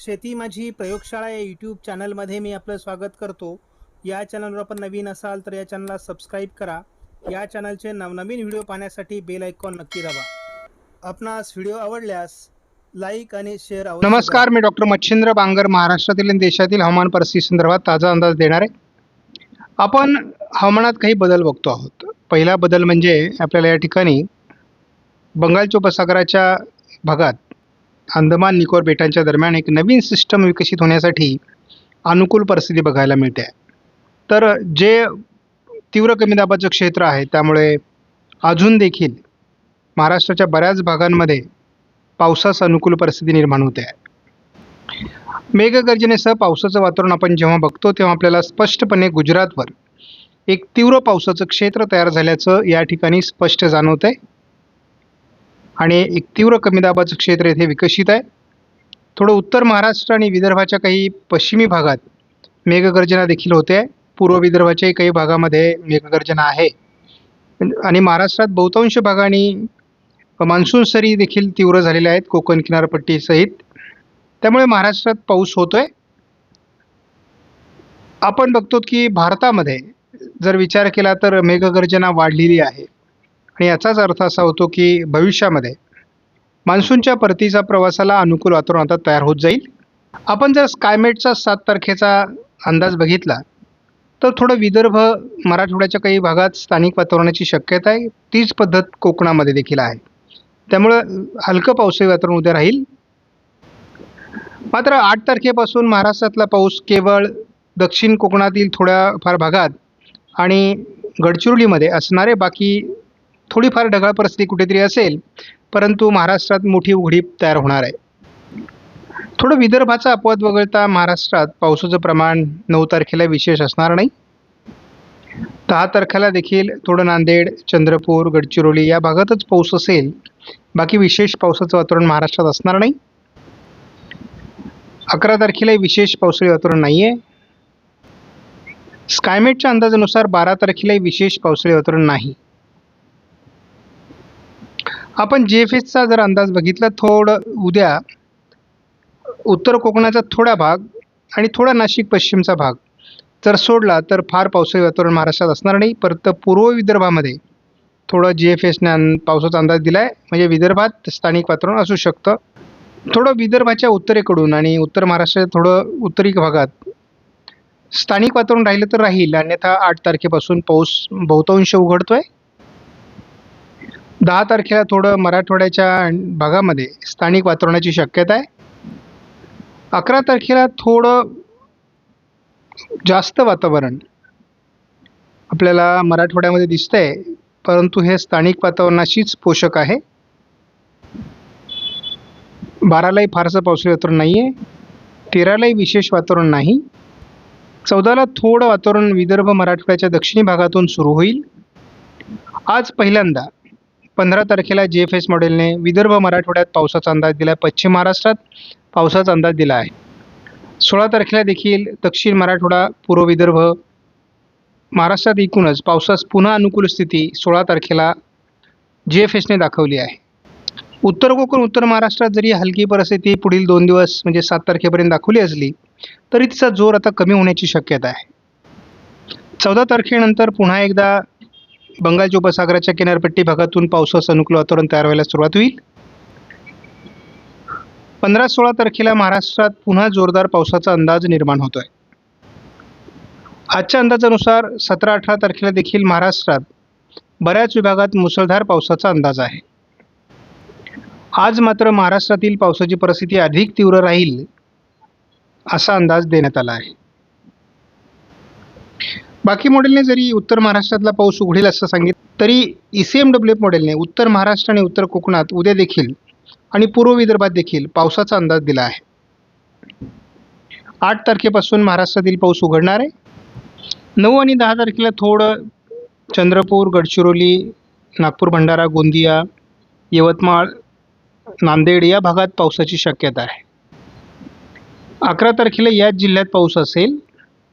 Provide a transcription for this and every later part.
शेती माझी प्रयोगशाळा या यूट्यूब चॅनलमध्ये मी आपलं स्वागत करतो. या चॅनलवर आपण नवीन असाल तर या चॅनलला सबस्क्राईब करा. या चॅनलचे नवनवीन व्हिडिओ पाहण्यासाठी बेल आयकॉन नक्की दाबा. आपणास व्हिडिओ आवडल्यास लाईक आणि शेअर नमस्कार मी डॉक्टर मच्छिंद्र बांगर महाराष्ट्रातील आणि देशातील हवामान परिस्थिती संदर्भात ताजा अंदाज देणार. आहे आपण हवामानात काही बदल बघतो आहोत. पहिला बदल म्हणजे आपल्याला या ठिकाणी बंगालच्या उपसागराच्या भागात अंदमान निकोबार बेटांच्या दरम्यान एक नवीन सिस्टम विकसित होण्यासाठी अनुकूल परिस्थिती बघायला मिळते. तर जे तीव्र कमी दाबाचं क्षेत्र आहे त्यामुळे अजून देखील महाराष्ट्राच्या बऱ्याच भागांमध्ये पावसास अनुकूल परिस्थिती निर्माण होते. आहे मेघगर्जनेसह पावसाचं वातावरण आपण जेव्हा बघतो तेव्हा आपल्याला स्पष्टपणे गुजरातवर एक तीव्र पावसाचं क्षेत्र तयार झाल्याचं या ठिकाणी स्पष्ट जाणवत आहे आणि एक तीव्र कमी दाबाचं क्षेत्र येथे विकसित आहे. थोडं उत्तर महाराष्ट्र आणि विदर्भाच्या काही पश्चिमी भागात मेघगर्जना देखील होते. आहे पूर्व विदर्भाच्याही काही भागामध्ये मेघगर्जना आहे. आणि महाराष्ट्रात बहुतांश भागांनी मान्सून सरी देखील तीव्र झालेल्या आहेत कोकण किनारपट्टीसहित त्यामुळे महाराष्ट्रात पाऊस होतोय. आपण बघतो की भारतामध्ये जर विचार केला तर मेघगर्जना वाढलेली आहे. आणि याचाच अर्थ असा होतो की भविष्यामध्ये मान्सूनच्या परतीचा प्रवासाला अनुकूल वातावरण आता तयार होत जाईल. आपण जर स्कायमेटचा सात तारखेचा अंदाज बघितला तर थोडं विदर्भ मराठवाड्याच्या काही भागात स्थानिक वातावरणाची शक्यता आहे. तीच पद्धत कोकणामध्ये देखील आहे. त्यामुळं हलकं पावसाळी वातावरण उद्या राहील. मात्र आठ तारखेपासून महाराष्ट्रातला पाऊस केवळ दक्षिण कोकणातील थोड्याफार भागात आणि गडचिरोलीमध्ये असणारे बाकी थोडीफार ढगाळ परिस्थिती कुठेतरी असेल परंतु महाराष्ट्रात मोठी उघडीप तयार होणार आहे. थोडं विदर्भाचा अपवाद वगळता महाराष्ट्रात पावसाचं प्रमाण नऊ तारखेला विशेष असणार नाही. दहा तारखेला देखील थोडं नांदेड चंद्रपूर गडचिरोली या भागातच पाऊस असेल. बाकी विशेष पावसाचं वातावरण महाराष्ट्रात असणार नाही. अकरा तारखेला विशेष पावसाळी वातावरण नाही आहे स्कायमेटच्या अंदाजानुसार बारा तारखेला विशेष पावसाळी वातावरण नाही. आपण जी एफ एसचा जर अंदाज बघितला थोडं उद्या उत्तर कोकणाचा थोडा भाग आणि थोडा नाशिक पश्चिमचा भाग जर सोडला तर फार पावसाळी वातावरण महाराष्ट्रात असणार नाही. परत पूर्व विदर्भामध्ये थोडं जी एफ एसने अं पावसाचा अंदाज दिला आहे म्हणजे विदर्भात स्थानिक वातावरण असू शकतं. थोडं विदर्भाच्या उत्तरेकडून आणि उत्तर महाराष्ट्राच्या थोडं उत्तरी भागात स्थानिक वातावरण राहिलं तर राहील. अन्यथा आठ तारखेपासून पाऊस बहुतांश उघडतो आहे दहा तारखेला थोडं मराठवाड्याच्या भागामध्ये स्थानिक वातावरणाची शक्यता आहे. अकरा तारखेला थोडं जास्त वातावरण आपल्याला मराठवाड्यामध्ये दिसतंय परंतु हे स्थानिक वातावरणाशीच पोषक आहे. बारालाही फारसं पावसाळी वातावरण नाही आहे तेरालाही विशेष वातावरण नाही. चौदाला थोडं वातावरण विदर्भ मराठवाड्याच्या दक्षिणी भागातून सुरू होईल. आज पहिल्यांदा पंधरा तारखेला जी एफ एस मॉडेलने विदर्भ मराठवाड्यात पावसाचा अंदाज दिला आहे पश्चिम महाराष्ट्रात पावसाचा अंदाज दिला आहे. सोळा तारखेला देखील दक्षिण मराठवाडा पूर्व विदर्भ महाराष्ट्रात एकूणच पावसास पुन्हा अनुकूल स्थिती सोळा तारखेला जी एफ एसने दाखवली आहे. उत्तर कोकण उत्तर महाराष्ट्रात जरी हलकी परिस्थिती पुढील दोन दिवस म्हणजे सात तारखेपर्यंत दाखवली असली तरी तिचा जोर आता कमी होण्याची शक्यता आहे. चौदा तारखेनंतर पुन्हा एकदा बंगालच्या उपसागराच्या किनारपट्टी भागातून पावसाचं अनुकूल वातावरण तयार व्हायला सुरुवात होईल. पंधरा सोळा तारखेला महाराष्ट्रात पुन्हा जोरदार पावसाचा अंदाज निर्माण होतोय. आजच्या अंदाजानुसार सतरा अठरा तारखेला देखील महाराष्ट्रात बऱ्याच विभागात मुसळधार पावसाचा अंदाज आहे. आज मात्र महाराष्ट्रातील पावसाची परिस्थिती अधिक तीव्र राहील असा अंदाज देण्यात आला आहे. बाकी मॉडेलने जरी उत्तर महाराष्ट्रातला पाऊस उघडेल असं सांगितलं तरी E C M W F मॉडेलने उत्तर महाराष्ट्र आणि उत्तर कोकणात उद्या देखील आणि पूर्व विदर्भात देखील पावसाचा अंदाज दिला आहे. आठ तारखेपासून महाराष्ट्रातील पाऊस उघडणार आहे. नऊ आणि दहा तारखेला थोडं चंद्रपूर गडचिरोली नागपूर भंडारा गोंदिया यवतमाळ नांदेड या भागात पावसाची शक्यता आहे. अकरा तारखेला याच जिल्ह्यात पाऊस असेल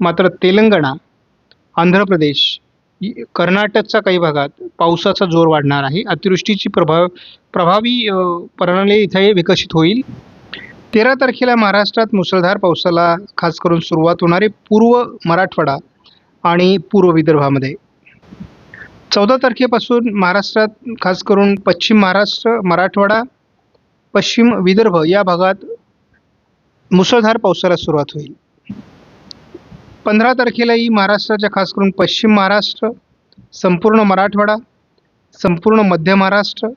मात्र तेलंगणा आंध्र प्रदेश कर्नाटकचा कर्नाटकच्या काही भागात पावसाचा जोर वाढणार आहे. अतिवृष्टीची प्रभाव प्रभावी प्रणाली इथे विकसित होईल. तेरा तारखेला महाराष्ट्रात मुसळधार पावसाला खास करून सुरुवात होणारे पूर्व मराठवाडा आणि पूर्व विदर्भामध्ये. चौदा तारखेपासून महाराष्ट्रात खास करून पश्चिम महाराष्ट्र मराठवाडा पश्चिम विदर्भ या भागात मुसळधार पावसाला सुरुवात होईल. पंधरा तारखेलाही महाराष्ट्राच्या खास करून पश्चिम महाराष्ट्र संपूर्ण मराठवाडा संपूर्ण मध्य महाराष्ट्र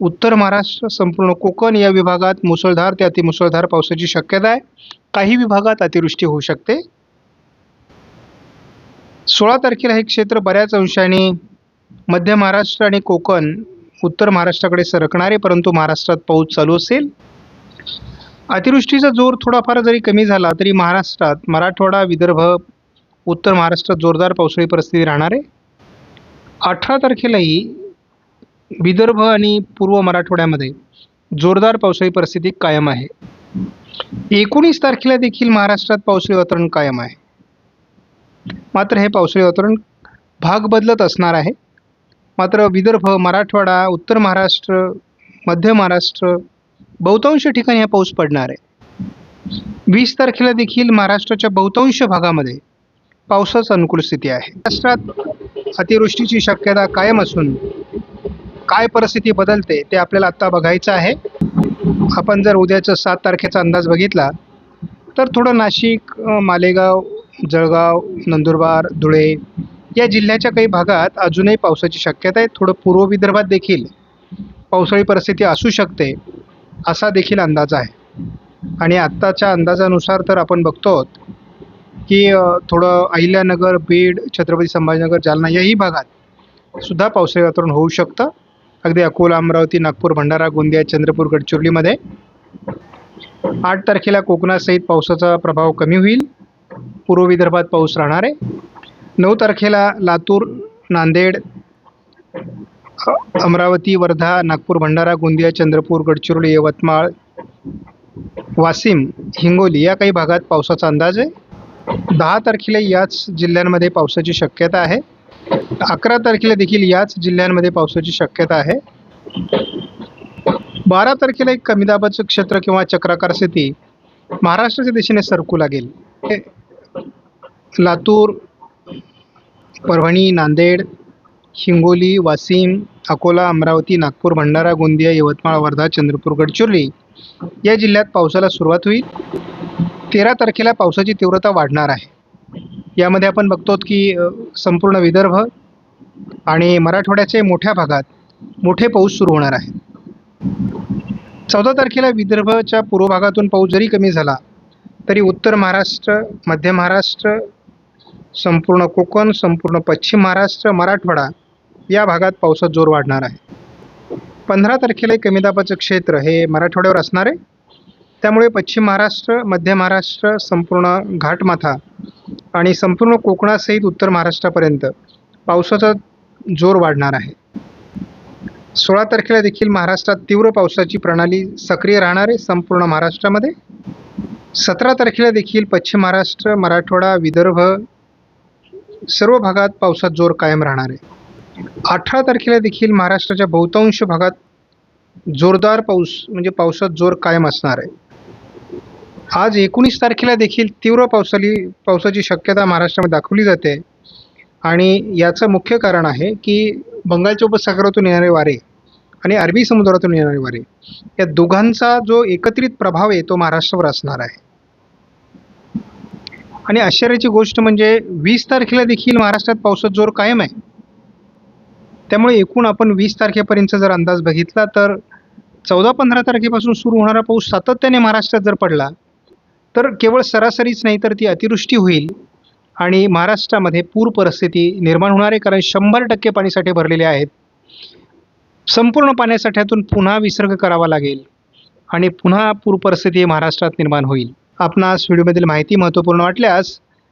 उत्तर महाराष्ट्र संपूर्ण कोकण या विभागात मुसळधार ते अतिमुसळधार पावसाची शक्यता आहे. काही विभागात अतिवृष्टी होऊ शकते. सोळा तारखेला हे क्षेत्र बऱ्याच अंशाने मध्य महाराष्ट्र आणि कोकण उत्तर महाराष्ट्राकडे सरकणारे परंतु महाराष्ट्रात पाऊस चालू असेल. अतिवृष्टीचा जोर थोडाफार जरी कमी झाला तरी महाराष्ट्रात मराठवाडा विदर्भ उत्तर महाराष्ट्रात जोरदार पावसाळी परिस्थिती राहणार आहे. अठरा तारखेलाही विदर्भ आणि पूर्व मराठवाड्यामध्ये जोरदार पावसाळी परिस्थिती कायम आहे. एकोणीस तारखेला देखील महाराष्ट्रात पावसाळी वातावरण कायम आहे. मात्र हे पावसाळी वातावरण भाग बदलत असणार आहे. मात्र विदर्भ मराठवाडा उत्तर महाराष्ट्र मध्य महाराष्ट्र बहुतांश ठिकाणी हा पाऊस पडणार आहे. वीस तारखेला देखील महाराष्ट्राच्या बहुतांश भागामध्ये पावसाच अनुकूल स्थिती आहे. महाराष्ट्रात अतिवृष्टीची शक्यता कायम असून काय परिस्थिती बदलते ते आपल्याला आत्ता बघायचं आहे. आपण जर उद्याचं सात तारखेचा अंदाज बघितला तर थोडं नाशिक मालेगाव जळगाव नंदुरबार धुळे या जिल्ह्याच्या काही भागात अजूनही पावसाची शक्यता आहे. थोडं पूर्व विदर्भात देखील पावसाळी परिस्थिती असू शकते. असा देखील अंदाज आहे. आणि आत्ताच्या अंदाजानुसार तर आपण बघतो आहोत की थोडं अहिल्यानगर बीड छत्रपती संभाजीनगर जालना याही भागात सुद्धा पावसाळी वातावरण होऊ शकतं. अगदी अकोला अमरावती नागपूर भंडारा गोंदिया चंद्रपूर गडचिरोलीमध्ये आठ तारखेला कोकणासहित पावसाचा प्रभाव कमी होईल. पूर्व विदर्भात पाऊस राहणार आहे. नऊ तारखेला लातूर नांदेड अमरावती वर्धा नागपूर भंडारा गोंदिया चंद्रपूर गडचिरोली यवतमाळ वाशिम हिंगोली या काही भागात पावसाचा अंदाज आहे. दहा तारखेला याच जिल्ह्यांमध्ये पावसाची शक्यता आहे. अकरा तारखेला देखील याच जिल्ह्यांमध्ये पावसाची शक्यता आहे. बारा तारखेला एक कमी दाबाचं क्षेत्र किंवा चक्राकार स्थिती महाराष्ट्राच्या दिशेने सरकू लागेल. हे लातूर परभणी नांदेड हिंगोली वाशिम अकोला अमरावती नागपूर भंडारा गोंदिया यवतमाळ वर्धा चंद्रपूर गडचिरोली या जिल्ह्यात पावसाला सुरुवात होईल. तेरा तारखेला पावसाची तीव्रता वाढणार आहे. यामध्ये आपण बघतो की संपूर्ण विदर्भ आणि मराठवाड्याच्या मोठ्या भागात मोठे पाऊस सुरू होणार आहे. चौदा तारखेला विदर्भाच्या पूर्व भागातून पाऊस जरी कमी झाला तरी उत्तर महाराष्ट्र मध्य महाराष्ट्र संपूर्ण कोकण संपूर्ण पश्चिम महाराष्ट्र मराठवाडा या भागात पावसात जोर वाढणार आहे. पंधरा तारखेला कमी दाबाचं क्षेत्र हे मराठवाड्यावर असणार आहे. त्यामुळे पश्चिम महाराष्ट्र मध्य महाराष्ट्र संपूर्ण घाटमाथा आणि संपूर्ण कोकणासहित उत्तर महाराष्ट्रापर्यंत पावसाचा जोर वाढणार आहे. सोळा तारखेला देखील महाराष्ट्रात तीव्र पावसाची प्रणाली सक्रिय राहणार आहे संपूर्ण महाराष्ट्रामध्ये. सतरा तारखेला देखील पश्चिम महाराष्ट्र मराठवाडा विदर्भ सर्व भागात पावसात जोर कायम राहणार आहे. अठरा तारखेला देखील महाराष्ट्राच्या बहुतांश भागात जोरदार पाऊस म्हणजे पावसात जोर कायम असणार आहे. आज एकोणीस तारखेला देखील तीव्र पावसाली पावसाची शक्यता महाराष्ट्रामध्ये दाखवली जाते. आणि याचं मुख्य कारण आहे की बंगालच्या उपसागरातून येणारे वारे आणि अरबी समुद्रातून येणारे वारे या दोघांचा जो एकत्रित प्रभाव आहे तो महाराष्ट्रावर असणार आहे. आणि आश्चर्याची गोष्ट म्हणजे वीस तारखेला देखील महाराष्ट्रात पावसात जोर कायम आहे. त्यामुळे एकूण आपण वीस तारखेपर्यंत जर अंदाज बघितला तर चौदा पंधरा तारखेपासून सुरू होणारा पाऊस सातत्याने महाराष्ट्रात जर पडला तर केवळ सरासरीच नाही तर ती अतिवृष्टी होईल आणि महाराष्ट्रामध्ये पूर परिस्थिती निर्माण होणार आहे कारण शंभर टक्के पाणीसाठे भरलेले आहेत. संपूर्ण पाण्यासाठ्यातून पुन्हा विसर्ग करावा लागेल आणि पुन्हा पूर परिस्थिती महाराष्ट्रात निर्माण होईल. आपणास व्हिडिओमधील माहिती महत्त्वपूर्ण वाटल्यास